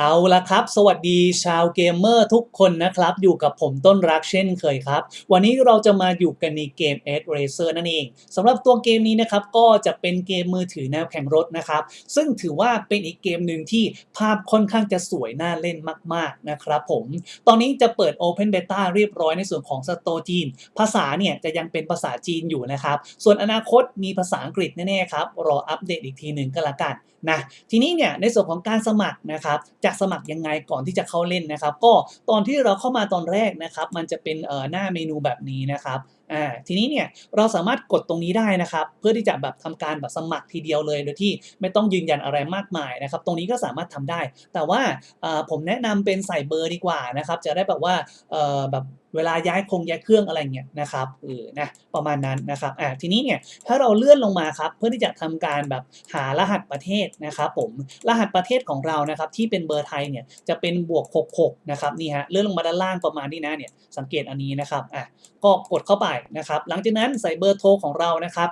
เอาละครับ สวัสดีชาวเกมเมอร์ทุกคนนะครับ อยู่กับผมต้นรักเช่นเคยครับ วันนี้เราจะมาอยู่กันในเกม e d Racer นั่นเองสำหรับตัวเกมนี้นะครับ ก็จะเป็นเกมมือถือแนวแข่งรถนะครับ ซึ่งถือว่าเป็นอีกเกมหนึ่งที่ภาพค่อนข้างจะสวยน่าเล่นมาก ๆ นะครับผม ตอนนี้จะเปิด Open Beta เรียบร้อยในส่วนของสโตจีน ภาษาเนี่ยจะยังเป็นภาษาจีนอยู่นะครับ ส่วนอนาคตมีภาษาอังกฤษแน่ๆครับรออัปเดตอีกทีหนึ่งก็แล้วกันนะทีนี้เนี่ยในส่วนของการสมัครนะครับจะสมัครยังไงก่อนที่จะเข้าเล่นนะครับ ก็ตอนที่เราเข้ามาตอนแรกนะครับ มันจะเป็นหน้าเมนูแบบนี้นะครับอ่าทีนี้เนี่ยเราสามารถกดตรงนี้ได้นะครับ เพื่อที่จะแบบทำการแบบสมัครทีเดียวเลยโดยที่ไม่ต้องยืนยันอะไรมากมายนะครับ ตรงนี้ก็สามารถทำได้ แต่ว่าอ่าผมแนะนำเป็นใส่เบอร์ดีกว่านะครับ จะได้แบบว่าเอ่อแบบเวลาย้ายคงย้ายเครื่องอะไรเงี้ยนะครับเออนะประมาณนั้นนะครับอ่าทีนี้เนี่ยถ้าเราเลื่อนลงมาครับเพื่อที่จะทำการแบบหารหัสประเทศนะครับผมรหัสประเทศของเรานะครับที่เป็นเบอร์ไทยเนี่ยจะเป็นบวก 66 นะครับนี่ฮะเลื่อนลงมาด้านล่างประมาณนี้นะเนี่ยสังเกตอันนี้นะครับอะก็กดเข้าไปนะครับหลังจากนั้นใส่เบอร์โทรของเรานะครับ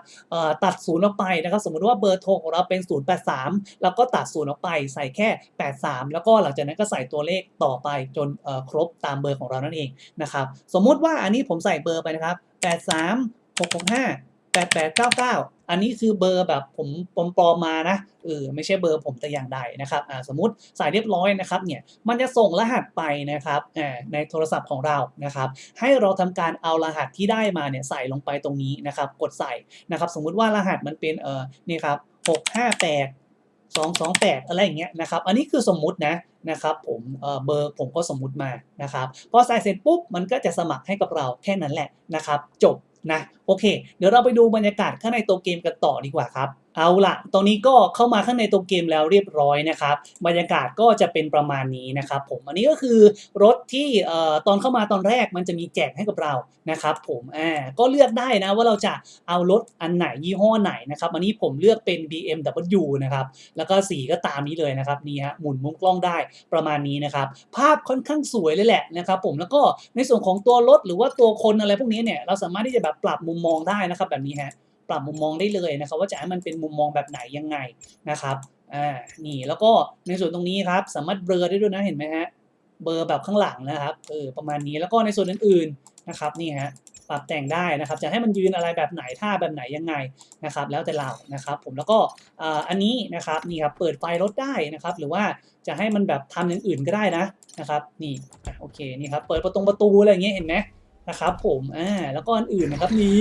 ตัดศูนย์ออกไปนะครับสมมุติว่าเบอร์โทรของเราเป็น 083 แล้วก็ตัดศูนย์ออกไปใส่แค่ 83 แล้วก็หลังจากนั้นก็ใส่ตัวเลขต่อไปจนครบตามเบอร์ของเรานั่นเองนะครับสมมุติว่าอันนี้ผมใส่เบอร์ไปนะครับ 83 665 8899อันนี้คือเบอร์แบบผมปลอมๆมานะเออไม่ใช่เบอร์ผมแต่อย่างใดนะครับอ่าสมมติใส่เรียบร้อยนะครับเนี่ยมันจะส่งรหัสไปนะครับอ่าในโทรศัพท์ของเรานะครับ ให้เราทำการเอารหัสที่ได้มาเนี่ยใส่ลงไปตรงนี้นะครับ กดใส่นะครับ สมมุติว่ารหัสมันเป็นเออนี่ครับ658 228องสองแปดอะไรอย่างเงี้ยนะครับ อันนี้คือสมมุตินะนะครับผมเออเบอร์ผมก็สมมุติมานะครับพอใส่เสร็จปุ๊บมันก็จะสมัครให้กับเราแค่นั้นแหละนะครับ จบนะโอเค เดี๋ยวเราไปดูบรรยากาศข้างในตัวเกมกันต่อดีกว่าครับ เอาละตรงนี้ก็เข้ามาข้างในตัวเกมแล้วเรียบร้อยนะครับ บรรยากาศก็จะเป็นประมาณนี้นะครับผม อันนี้ก็คือรถที่เอ่อตอนเข้ามาตอนแรกมันจะมีแจกให้กับเรานะครับผมอ่าก็เลือกได้นะว่าเราจะเอารถอันไหนยี่ห้อไหนนะครับ อันนี้ผมเลือกเป็น BMW นะครับ แล้วก็สีก็ตามนี้เลยนะครับนี่ฮะหมุนมุมกล้องได้ประมาณนี้นะครับ ภาพค่อนข้างสวยเลยแหละนะครับผม แล้วก็ในส่วนของตัวรถหรือว่าตัวคนอะไรพวกนี้เนี่ยเราสามารถที่จะแบบปรับมุมมองได้นะครับ แบบนี้ฮะปรับมุมมองได้เลยนะครับ ว่าจะให้มันเป็นมุมมองแบบไหนยังไงนะครับอ่านี่แล้วก็ในส่วนตรงนี้ครับสามารถเบลอได้ด้วยนะเห็นไหมฮะเบลอแบบข้างหลังนะครับเออประมาณนี้แล้วก็ในส่วนอื่นๆนะครับนี่ฮะปรับแต่งได้นะครับ จะให้มันยืนอะไรแบบไหนท่าแบบไหนยังไงนะครับ แล้วแต่เรานะครับ ผมแล้วก็อ่าอันนี้นะครับนี่ครับเปิดไฟรถได้นะครับ หรือว่าจะให้มันแบบทำอย่างอื่นก็ได้นะนะครับ นี่โอเคนี่ครับเปิดประตูประตูอะไรอย่างเงี้ยเห็นไหม นะครับผมอ่าแล้วก็อันอื่นนะครับมี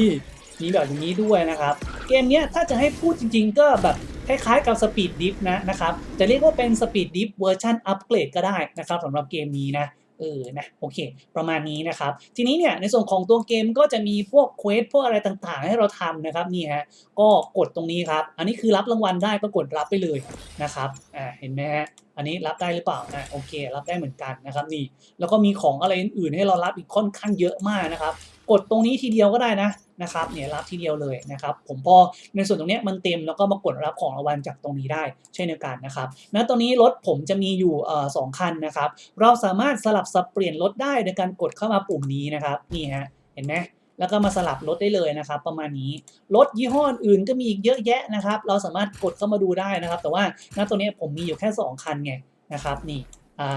มีแบบอย่างนี้ด้วยนะครับ เกมเนี้ยถ้าจะให้พูดจริง ๆ ก็แบบคล้ายๆกับ Speed Dip นะนะครับจะเรียกว่าเป็น Speed Dip เวอร์ชันอัปเกรดก็ได้นะครับสำหรับเกมนี้นะ เออนะโอเค ประมาณนี้นะครับ ทีนี้เนี่ยในส่วนของตัวเกมก็จะมีพวกเควสพวกอะไรต่างๆ ให้เราทำนะครับนี่ฮะก็กดตรงนี้ครับ อันนี้คือรับรางวัลได้ก็กดรับไปเลยนะครับอ่าเห็นไหมฮะอันนี้รับได้หรือเปล่าอ่าโอเค รับได้เหมือนกันนะครับนี่ แล้วก็มีของอะไรอื่นๆ ให้เรารับอีกค่อนข้างเยอะมากนะครับ กดตรงนี้ทีเดียวก็ได้นะ นะครับเนี่ยรับทีเดียวเลยนะครับผมพอในส่วนตรงนี้มันเต็มแล้วก็มากดรับของรางวัลจากตรงนี้ได้เช่นเดียวกันนะครับณตอนนี้รถผมจะมีอยู่สองคันนะครับเราสามารถสลับสับเปลี่ยนรถได้โดยการกดเข้ามาปุ่มนี้นะครับนี่ฮะเห็นไหมแล้วก็มาสลับรถได้เลยนะครับ ประมาณนี้รถยี่ห้ออื่นก็มีอีกเยอะแยะนะครับ เราสามารถกดเข้ามาดูได้นะครับ แต่ว่าณตัวนี้ผมมีอยู่แค่สองคันไงนะครับนี่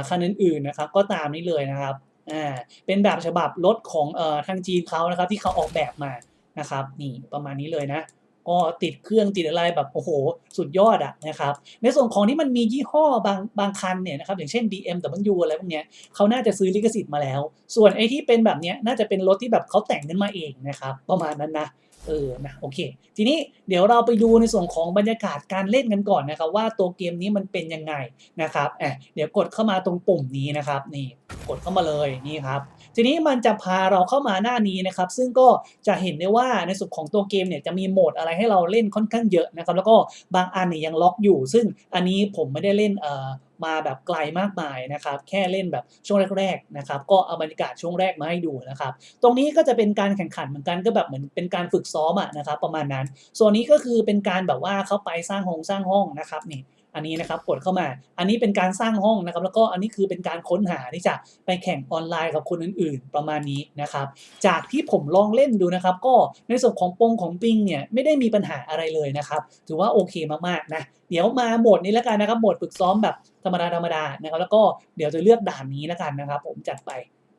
คันอื่นๆนะครับก็ตามนี้เลยนะครับอ่าเป็นแบบฉบับรถของเอ่อทางจีนเขานะครับที่เขาออกแบบมา นะครับนี่ประมาณนี้เลยนะก็ติดเครื่องติดอะไรแบบโอ้โห สุดยอดอะนะครับในส่วนของที่มันมียี่ห้อบางบางคันเนี่ยนะครับอย่างเช่น BMW อะไรพวกเนี้ยเขาน่าจะซื้อลิขสิทธิ์มาแล้ว ส่วนไอ้ที่เป็นแบบเนี้ยน่าจะเป็นรถที่แบบเขาแต่งขึ้นมาเองนะครับประมาณนั้นนะเออนะโอเค ทีนี้เดี๋ยวเราไปดูในส่วนของบรรยากาศการเล่นกันก่อนนะครับ ว่าตัวเกมนี้มันเป็นยังไงนะครับอะเดี๋ยวกดเข้ามาตรงปุ่มนี้นะครับนี่กดเข้ามาเลยนี่ครับ ทีนี้มันจะพาเราเข้ามาหน้านี้นะครับ ซึ่งก็จะเห็นได้ว่าในส่วนของตัวเกมเนี่ยจะมีโหมดอะไรให้เราเล่นค่อนข้างเยอะนะครับ แล้วก็บางอันเนี่ยยังล็อกอยู่ ซึ่งอันนี้ผมไม่ได้เล่นเอ่อมาแบบไกลมากมายนะครับ แค่เล่นแบบช่วงแรกๆนะครับ ก็เอาบรรยากาศช่วงแรกมาให้ดูนะครับ ตรงนี้ก็จะเป็นการแข่งขันเหมือนกันก็แบบเหมือนเป็นการฝึกซ้อมอะนะครับ ประมาณนั้น ส่วนนี้ก็คือเป็นการแบบว่าเข้าไปสร้างห้องสร้างห้องนะครับนี่ อันนี้นะครับกดเข้ามา อันนี้เป็นการสร้างห้องนะครับ แล้วก็อันนี้คือเป็นการค้นหาที่จะไปแข่งออนไลน์กับคนอื่น ๆ ประมาณนี้นะครับ จากที่ผมลองเล่นดูนะครับ ก็ในส่วนของปงของปิงเนี่ยไม่ได้มีปัญหาอะไรเลยนะครับ ถือว่าโอเคมากๆนะเดี๋ยวมาโหมดนี้แล้วกันนะครับโหมดฝึกซ้อมแบบธรรมดาธรรมดานะครับแล้วก็เดี๋ยวจะเลือกด่านนี้แล้วกันนะครับ ผมจัดไป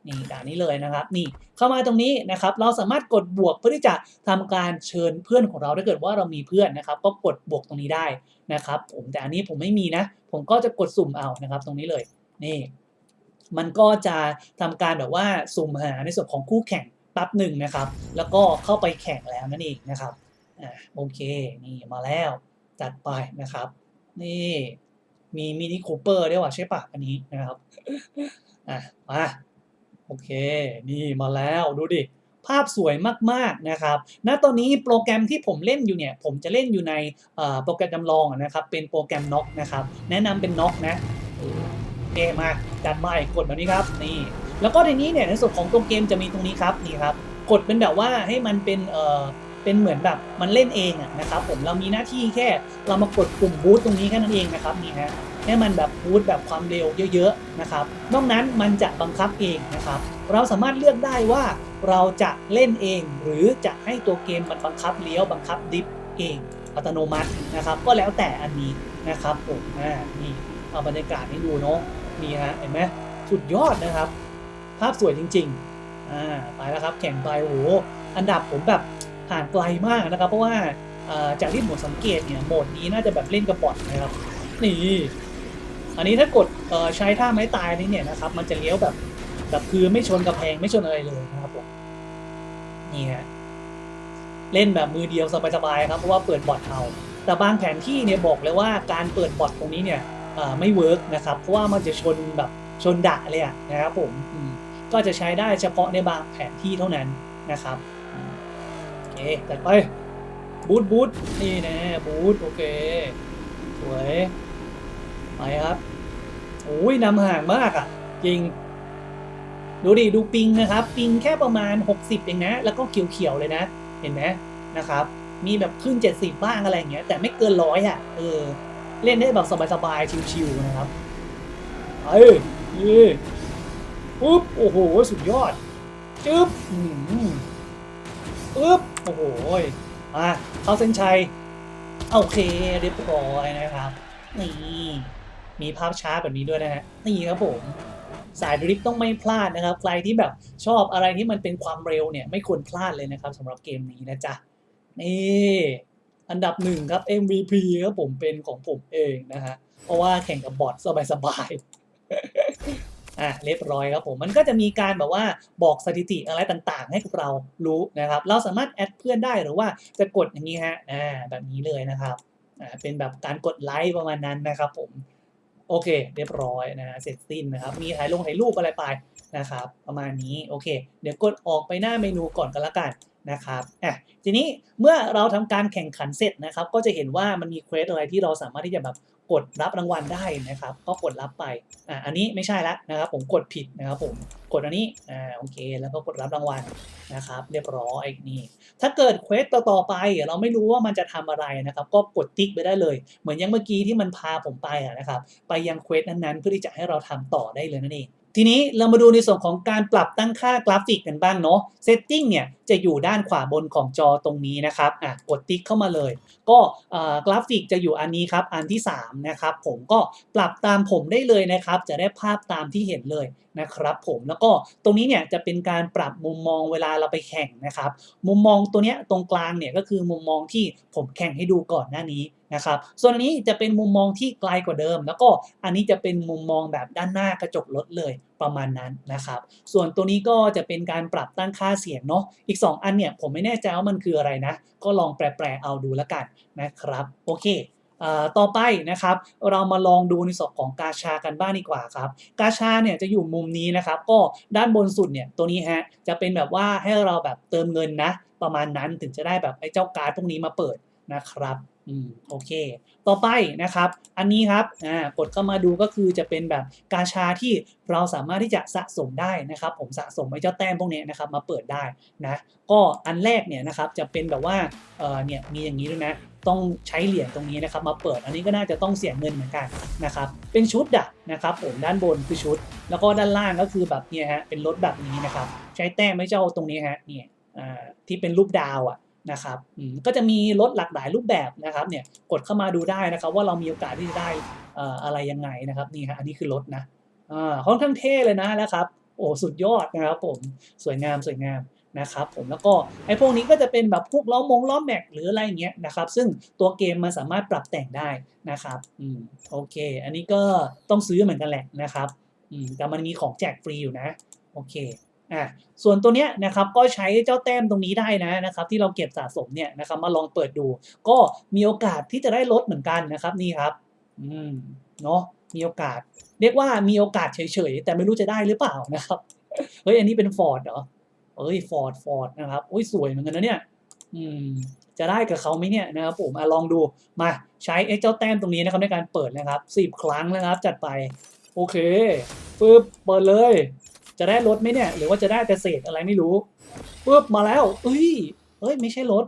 นี่ด่านนี้เลยนะครับ นี่เข้ามาตรงนี้นะครับ เราสามารถกดบวกเพื่อที่จะทำการเชิญเพื่อนของเราถ้าเกิดว่าเรามีเพื่อนนะครับ ก็กดบวกตรงนี้ได้นะครับ ผมแต่อันนี้ผมไม่มีนะ ผมก็จะกดสุ่มเอานะครับ ตรงนี้เลยนี่มันก็จะทำการแบบว่าสุ่มหาในส่วนของคู่แข่งแป๊บหนึ่งนะครับ แล้วก็เข้าไปแข่งแล้วนั่นเองนะครับอ่าโอเคนี่มาแล้วจัดไปนะครับ นี่มีมินิคูเปอร์ด้วยว่ะใช่ปะอันนี้นะครับอะมา โอเค นี่มาแล้วดูดิ ภาพสวยมากๆนะครับณตอนนี้โปรแกรมที่ผมเล่นอยู่เนี่ย ผมจะเล่นอยู่ในโปรแกรมจำลองนะครับ เป็นโปรแกรมน็อกนะครับ แนะนำเป็นน็อกนะเอมาจัดมาอีกกดแบบนี้ครับ นี่ แล้วก็ในนี้เนี่ยในส่วนของตัวเกมจะมีตรงนี้ครับ นี่ครับ กดเป็นแบบว่าให้มันเป็นเอ่อเป็นเหมือนแบบมันเล่นเองอะนะครับผมเรามีหน้าที่แค่เรามากดปุ่มบูตตรงนี้แค่นั้นเองนะครับนี่ฮะ ให้มันแบบบูตแบบความเร็วเยอะๆนะครับ นอกนั้นมันจะบังคับเองนะครับ เราสามารถเลือกได้ว่าเราจะเล่นเอง หรือจะให้ตัวเกมมันบังคับเลี้ยวบังคับดิฟเองอัตโนมัตินะครับ ก็แล้วแต่อันนี้นะครับผมนี่เอาบรรยากาศให้ดูเนาะนี่ฮะเห็นไหมสุดยอดนะครับ ภาพสวยจริงๆอ่าไปแล้วครับแข่งไปโอ้โหอันดับผมแบบห่างไกลมากนะครับ เพราะว่าอ่าจากที่ผมสังเกตเนี่ยโหมดนี้น่าจะแบบเล่นกับบอทนะครับนี่ อันนี้ถ้ากดใช้ท่าไม้ตายนี่เนี่ยนะครับ มันจะเลี้ยวแบบแบบคือไม่ชนกระแพงไม่ชนอะไรเลยนะครับผมนี่ฮะเล่นแบบมือเดียวสบายๆครับเพราะว่าเปิดบอทเอา แต่บางแผนที่เนี่ยบอกเลยว่าการเปิดบอทตรงนี้เนี่ยไม่เวิร์กนะครับเพราะว่ามันจะชนแบบชนดะเลยอะนะครับผมมก็จะใช้ได้เฉพาะในบางแผนที่เท่านั้นนะครับโอเคจัดไปบูทบูทนี่นะบูทโอเคสวย ไปครับโอ้ยนำห่างมากอะ จริง ดูดิดูปิงนะครับ ปิงแค่ประมาณ 60 เองนะ แล้วก็เขียวๆเลยนะ เห็นไหมนะครับ มีแบบขึ้น 70 บ้างอะไรอย่างเงี้ย แต่ไม่เกินร้อยอะ เออ เล่นได้แบบสบายๆ ชิวๆนะครับ เอ้ยนี่ปุ๊บ โอ้โห สุดยอด จึ๊บอืมปุ๊บ โอ้โหมาเข้าเส้นชัย โอเค เรียบร้อยนะครับ นี่ มีภาพช้าแบบนี้ด้วยนะฮะนี่ครับผมสายดริฟต์ต้องไม่พลาดนะครับ ใครที่แบบชอบอะไรที่มันเป็นความเร็วเนี่ยไม่ควรพลาดเลยนะครับสำหรับเกมนี้นะจ๊ะนี่อันดับหนึ่งครับ MVP ครับผมเป็นของผมเองนะฮะเพราะว่าแข่งกับบอทสบายๆอะเรียบร้อยครับผมมันก็จะมีการแบบว่าบอกสถิติอะไรต่างๆ ให้กับเรารู้นะครับ เราสามารถแอดเพื่อนได้หรือว่าจะกดอย่างนี้ฮะอ่าแบบนี้เลยนะครับอ่าเป็นแบบการกดไลค์ประมาณนั้นนะครับผม โอเค เรียบร้อยนะฮะเสร็จสิ้นนะครับ มีถ่ายลงถ่ายรูปอะไรไปนะครับ ประมาณนี้โอเค เดี๋ยวกดออกไปหน้าเมนูก่อนก็แล้วกันนะครับอะทีนี้เมื่อเราทำการแข่งขันเสร็จนะครับ ก็จะเห็นว่ามันมีเควสอะไรที่เราสามารถที่จะแบบ กดรับรางวัลได้นะครับ ก็กดรับไปอ่าอันนี้ไม่ใช่ละนะครับ ผมกดผิดนะครับผมกดอันนี้อ่าโอเค แล้วก็กดรับรางวัลนะครับ เรียบร้อยนี่ถ้าเกิดเควสต่อๆไป เราไม่รู้ว่ามันจะทำอะไรนะครับ ก็กดติ๊กไปได้เลย เหมือนอยังเมื่อกี้ที่มันพาผมไปอะนะครับ ไปยังเควสนั้นๆ เพื่อที่จะให้เราทำต่อได้เลยนั่นเอง ทีนี้เรามาดูในส่วนของการปรับตั้งค่ากราฟิกกันบ้างเนาะเซตติ้งเนี่ยจะอยู่ด้านขวาบนของจอตรงนี้นะครับอะกดติ๊กเข้ามาเลย ก็กราฟิกจะอยู่อันนี้ครับ อันที่ 3 นะครับ ผมก็ปรับตามผมได้เลยนะครับ จะได้ภาพตามที่เห็นเลยนะครับผมแล้วก็ตรงนี้เนี่ยจะเป็นการปรับมุมมองเวลาเราไปแข่งนะครับ มุมมองตัวเนี้ยตรงกลางเนี่ยก็คือมุมมองที่ผมแข่งให้ดูก่อนหน้านี้ นะครับส่วนอันนี้จะเป็นมุมมองที่ไกลกว่าเดิม แล้วก็อันนี้จะเป็นมุมมองแบบด้านหน้ากระจกรถเลยประมาณนั้นนะครับ ส่วนตัวนี้ก็จะเป็นการปรับตั้งค่าเสียงเนาะอีก 2 อันเนี่ยผมไม่แน่ใจว่ามันคืออะไรนะ ก็ลองแปลๆเอาดูแล้วกันนะครับ โอเคต่อไปนะครับเรามาลองดูในส่วนของกาชากันบ้างดีกว่าครับ กาชาเนี่ยจะอยู่มุมนี้นะครับ ก็ด้านบนสุดเนี่ยตัวนี้ฮะจะเป็นแบบว่าให้เราแบบเติมเงินนะ ประมาณนั้นถึงจะได้แบบไอ้เจ้าการ์ดพวกนี้มาเปิดนะครับ อืมโอเค ต่อไปนะครับ อันนี้ครับอ่ากดเข้ามาดูก็คือจะเป็นแบบกาชาที่เราสามารถที่จะสะสมได้นะครับ ผมสะสมไอ้เจ้าแต้มพวกนี้นะครับมาเปิดได้นะก็อันแรกเนี่ยนะครับจะเป็นแบบว่าเออเนี่ยมีอย่างนี้ด้วยนะต้องใช้เหรียญตรงนี้นะครับมาเปิดอันนี้ก็น่าจะต้องเสียเงินเหมือนกันนะครับเป็นชุดอะนะครับผมด้านบนคือชุด แล้วก็ด้านล่างก็คือแบบเนี่ยฮะเป็นรถแบบนี้นะครับ ใช้แต้มไม่เจ้าตรงนี้ฮะเนี่ยอ่าที่เป็นรูปดาวอะ นะครับอืมก็จะมีรถหลากหลายรูปแบบนะครับเนี่ยกดเข้ามาดูได้นะครับ ว่าเรามีโอกาสที่จะได้อ่ออะไรยังไงนะครับนี่ฮะอันนี้คือรถนะอ่าค่อนข้างเท่เลยนะนะครับโอ้สุดยอดนะครับผมสวยงามสวยงามนะครับผมแล้วก็ไอ้พวกนี้ก็จะเป็นแบบพวกล้อมงล้อแม็กหรืออะไรเงี้ยนะครับซึ่งตัวเกมมันสามารถปรับแต่งได้นะครับอืมโอเค อันนี้ก็ต้องซื้อเหมือนกันแหละนะครับอืมแต่มันมีของแจกฟรีอยู่นะโอเค อะส่วนตัวเนี้ยนะครับก็ใช้เจ้าแต้มตรงนี้ได้นะนะครับที่เราเก็บสะสมเนี่ยนะครับมาลองเปิดดู ก็มีโอกาสที่จะได้ลดเหมือนกันนะครับนี่ครับอืมเนาะมีโอกาส เรียกว่ามีโอกาสเฉยๆแต่ไม่รู้จะได้หรือเปล่านะครับเฮ้ยอันนี้เป็นฟอร์ดเหรอเอ้ยฟอร์ดฟอร์ดนะครับอุ้ยสวยเหมือนกันนะเนี่ยอืมจะได้กับเขาไหมเนี่ยนะครับผมอะลองดูมาใช้ไอ้เจ้าแต้มตรงนี้นะครับในการเปิดนะครับสิบครั้งนะครับจัดไป โอเคปึ๊บเปิดเลย จะได้รถไหมเนี่ย หรือว่าจะได้แต่เศษอะไรไม่รู้ปึ๊บมาแล้วเอ้ยเอ้ย ไม่ใช่รถ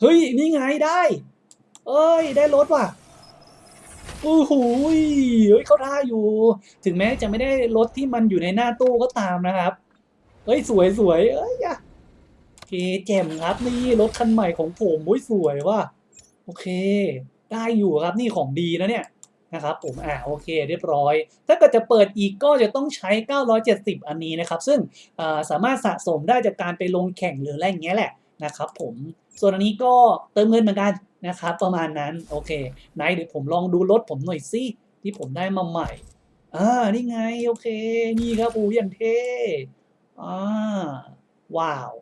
เฮ้ย นี่ไงได้ เอ้ย ได้รถว่ะโอ้โหยเฮ้ยเขาท่าอยู่ ถึงแม้จะไม่ได้รถที่มันอยู่ในหน้าตู้ก็ตามนะครับเฮ้ย สวยสวยเอ้ยอะโอเคแจ่มครับ นี่รถคันใหม่ของผมโอ้ยสวยว่ะ โอเค ได้อยู่ครับ นี่ของดีนะเนี่ย นะครับผมอ่าโอเคเรียบร้อย ถ้าเกิดจะเปิดอีกก็จะต้องใช้ 970 อันนี้นะครับ ซึ่งสามารถสะสมได้จากการไปลงแข่งหรืออะไรอย่างเงี้ยแหละนะครับผมส่วนอันนี้ก็เติมเงินเหมือนกันนะครับประมาณนั้นโอเคไหนเดี๋ยวผมลองดูรถผมหน่อยสิที่ผมได้มาใหม่อ่านี่ไงโอเค นี่ครับอูอย่างเท่อ่าว้าว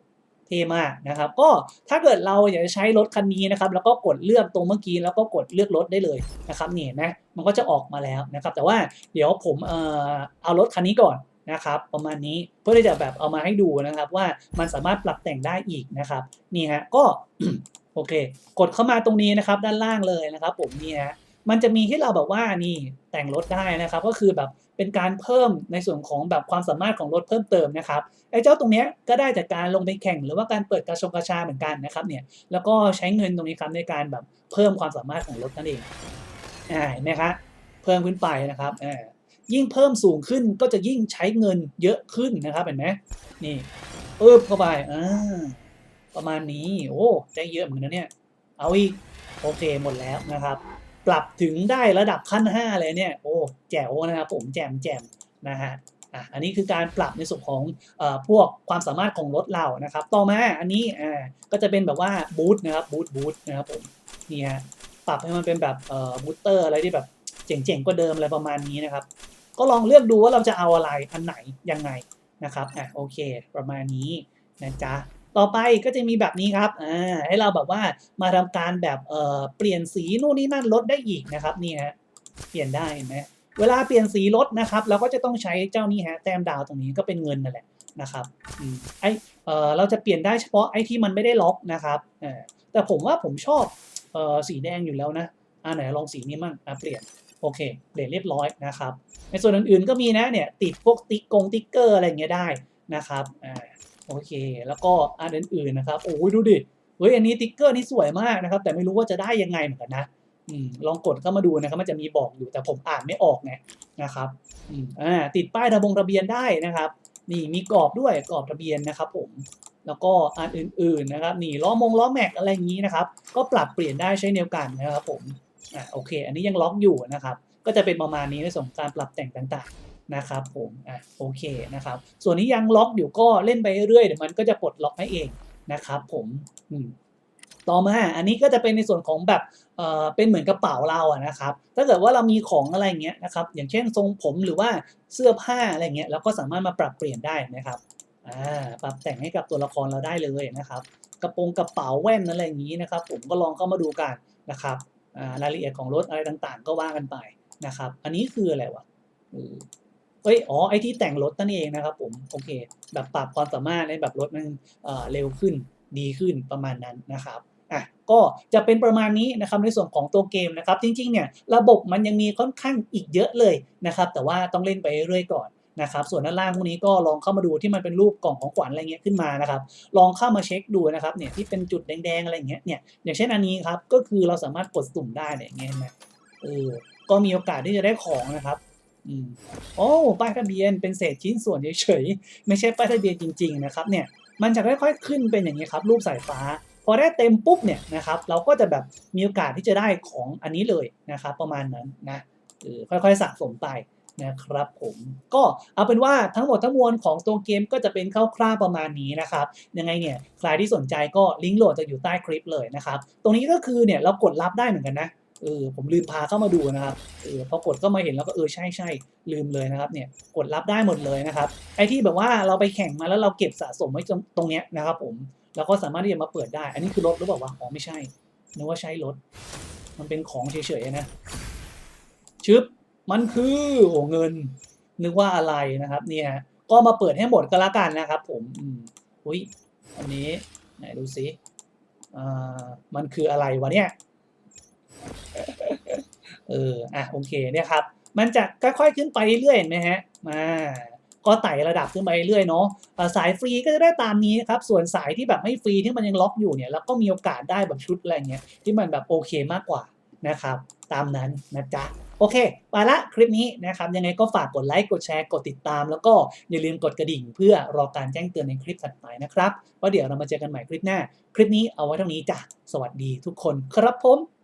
เท่มากนะครับ ก็ถ้าเกิดเราอยากจะใช้รถคันนี้นะครับ แล้วก็กดเลือกตรงเมื่อกี้แล้วก็กดเลือกรถได้เลยนะครับนี่นไหมมันก็จะออกมาแล้วนะครับ แต่ว่าเดี๋ยวผมเอ่อเอารถคันนี้ก่อนนะครับ ประมาณนี้เพื่อที่จะแบบเอามาให้ดูนะครับ ว่ามันสามารถปรับแต่งได้อีกนะครับ นี่ฮะก็โอเค กดเข้ามาตรงนี้นะครับ ด้านล่างเลยนะครับ ผมนี่ฮะ มันจะมีที่เราแบบว่านี่แต่งรถได้นะครับ ก็คือแบบเป็นการเพิ่มในส่วนของแบบความสามารถของรถเพิ่มเติมนะครับไอ้เจ้าตรงเนี้ยก็ได้จากการลงไปแข่ง หรือว่าการเปิดกระชงกระชาเหมือนกันนะครับเนี่ยแล้วก็ใช้เงินตรงนี้ครับในการแบบเพิ่มความสามารถของรถนั่นเองอ่าเห็นไหมครับเพิ่มขึ้นไปนะครับอ่ายิ่งเพิ่มสูงขึ้นก็จะยิ่งใช้เงินเยอะขึ้นนะครับเห็นไหมนี่ปึ๊บเข้าไปอ่าประมาณนี้โอ้ได้เยอะเหมือนกันเนี่ย เอาอีกโอเคหมดแล้วนะครับ ปรับถึงได้ระดับขั้น 5 เลยเนี่ยโอ้แจ๋วนะครับผมแจมแจมนะฮะอะอันนี้คือการปรับในส่วนของเอ่อพวกความสามารถของรถเรานะครับ ต่อมาอันนี้อ่าก็จะเป็นแบบว่าบูทนะครับบูทบูทนะครับผมนี่ฮะปรับให้มันเป็นแบบเอ่อบูตเตอร์อะไรที่แบบเจ๋งๆกว่าเดิมอะไรประมาณนี้นะครับ ก็ลองเลือกดูว่าเราจะเอาอะไรอันไหนยังไงนะครับอะโอเค ประมาณนี้นะจ๊ะ ต่อไปก็จะมีแบบนี้ครับอ่าให้เราแบบว่ามาทำการแบบเอ่อเปลี่ยนสีนู่นนี่นั่นลดได้อีกนะครับนี่ฮะเปลี่ยนได้เห็นไหมเวลาเปลี่ยนสีรถนะครับ เราก็จะต้องใช้เจ้านี้ฮะแต้มดาวตรงนี้ก็เป็นเงินนั่นแหละนะครับอืมไอเอ่อเราจะเปลี่ยนได้เฉพาะไอ้ที่มันไม่ได้ล็อกนะครับแต่ผมว่าผมชอบเอ่อสีแดงอยู่แล้วนะอ่าไหนลองสีนี้มั่งอะเปลี่ยนโอเคเปลี่ยนเรียบร้อยนะครับในส่วนอื่นๆก็มีนะเนี่ยติดพวกติ๊กกงติ๊กเกอร์อะไรเงี้ยได้นะครับอ่า โอเค แล้วก็อันอื่นๆนะครับ โอ้ยดูดิ เฮ้ย อันนี้ติ๊กเกอร์นี่สวยมากนะครับ แต่ไม่รู้ว่าจะได้ยังไงเหมือนกันนะอืมลองกดเข้ามาดูนะครับ มันจะมีบอกอยู่แต่ผมอ่านไม่ออกไงนะครับอืมอ่า ติดป้ายทะบงทะเบียนได้นะครับ นี่มีกรอบด้วยกรอบทะเบียนนะครับ ผม แล้วก็อันอื่นๆนะครับ นี่ล้อมงล้อแม็กอะไรอย่างนี้นะครับ ก็ปรับเปลี่ยนได้ใช้เดียวกันนะครับ ผม อ่า โอเค อันนี้ยังล็อกอยู่นะครับ ก็จะเป็นประมาณนี้ในส่วนการปรับแต่งต่าง ๆ นะครับผมอะโอเคนะครับส่วนนี้ยังล็อกอยู่ก็เล่นไปเรื่อยเดี๋ยวมันก็จะปลดล็อกให้เองนะครับผมอืมต่อมาอันนี้ก็จะเป็นในส่วนของแบบเอ่อเป็นเหมือนกระเป๋าเราอะนะครับ ถ้าเกิดว่าเรามีของอะไรเงี้ยนะครับ อย่างเช่นทรงผมหรือว่าเสื้อผ้าอะไรเงี้ยเราก็สามารถมาปรับเปลี่ยนได้นะครับอ่าปรับแต่งให้กับตัวละครเราได้เลยนะครับ กระโปรงกระเป๋าแว่นอะไรอย่างนี้นะครับ ผมก็ลองเข้ามาดูกันนะครับอ่ารายละเอียดของรถอะไรต่างๆ ก็ว่ากันไปนะครับ อันนี้คืออะไรวะ เออเอ้ย อ๋อ ไอที่แต่งรถนั่นเองนะครับผม โอเค แบบปรับความสามารถให้แบบรถมันเร็วขึ้น ดีขึ้นประมาณนั้นนะครับอะก็จะเป็นประมาณนี้นะครับในส่วนของตัวเกมนะครับ จริงๆ เนี่ยระบบมันยังมีค่อนข้างอีกเยอะเลยนะครับ แต่ว่าต้องเล่นไปเรื่อยๆก่อนนะครับ ส่วนด้านล่างพวกนี้ก็ลองเข้ามาดูที่มันเป็นรูปกล่องของขวัญอะไรเงี้ยขึ้นมานะครับ ลองเข้ามาเช็คดูนะครับเนี่ยที่เป็นจุดแดงๆอะไรเงี้ยเนี่ยอย่างเช่นอันนี้ครับก็คือเราสามารถกดสุ่มได้เนี่ยอย่างเงี้ยนไหมเออก็มีโอกาสที่จะได้ของนะครับ โอ้ป้ายทะเบียนเป็นเศษชิ้นส่วนเฉยๆไม่ใช่ป้ายทะเบียนจริง ๆ นะครับเนี่ยมันจะค่อยๆขึ้นเป็นอย่างนี้ครับ รูปสายฟ้า พอได้เต็มปุ๊บเนี่ยนะครับ เราก็จะแบบมีโอกาสที่จะได้ของอันนี้เลยนะครับ ประมาณนั้นนะค่อยๆสะสมไปนะครับผมก็เอาเป็นว่าทั้งหมดทั้งมวลของตัวเกมก็จะเป็นคร่าวๆประมาณนี้นะครับ ยังไงเนี่ยใครที่สนใจก็ลิงก์โหลดจะอยู่ใต้คลิปเลยนะครับ ตรงนี้ก็คือเนี่ยเรากดรับได้เหมือนกันนะ เออผมลืมพาเข้ามาดูนะครับเออพอกดเข้ามาเห็นแล้วก็เออใช่ใช่ลืมเลยนะครับเนี่ยกดรับได้หมดเลยนะครับไอที่แบบว่าเราไปแข่งมาแล้วเราเก็บสะสมไว้ตรงเนี้ยนะครับผมแล้วก็สามารถที่จะมาเปิดได้ อันนี้คือรถหรือเปล่าวะอ๋อไม่ใช่นึกว่าใช่รถ มันเป็นของเฉยๆนะชึบมันคือโอ้เงิน นึกว่าอะไรนะครับ เนี่ยก็มาเปิดให้หมดก็แล้วกันนะครับ ผมอืมอุ้ยอันนี้ไหนดูสิอ่ามันคืออะไรวะเนี่ย เอออะโอเคเนี่ยครับ มันจะค่อยๆขึ้นไปเรื่อยๆเห็นไหมฮะมาก็ไต่ระดับขึ้นไปเรื่อยๆเนาะสายฟรีก็จะได้ตามนี้ครับ ส่วนสายที่แบบไม่ฟรีที่มันยังล็อกอยู่เนี่ยแล้วก็มีโอกาสได้แบบชุดอะไรเงี้ยที่มันแบบโอเคมากกว่านะครับ ตามนั้นนะจ๊ะโอเค ไปละคลิปนี้นะครับ ยังไงก็ฝากกดไลค์ กดแชร์ กดติดตาม แล้วก็อย่าลืมกดกระดิ่ง เพื่อรอการแจ้งเตือนในคลิปถัดไปนะครับว่าเดี๋ยวเรามาเจอกันใหม่คลิปหน้า คลิปนี้เอาไว้เท่านี้จ้ะ สวัสดีทุกคนครับผม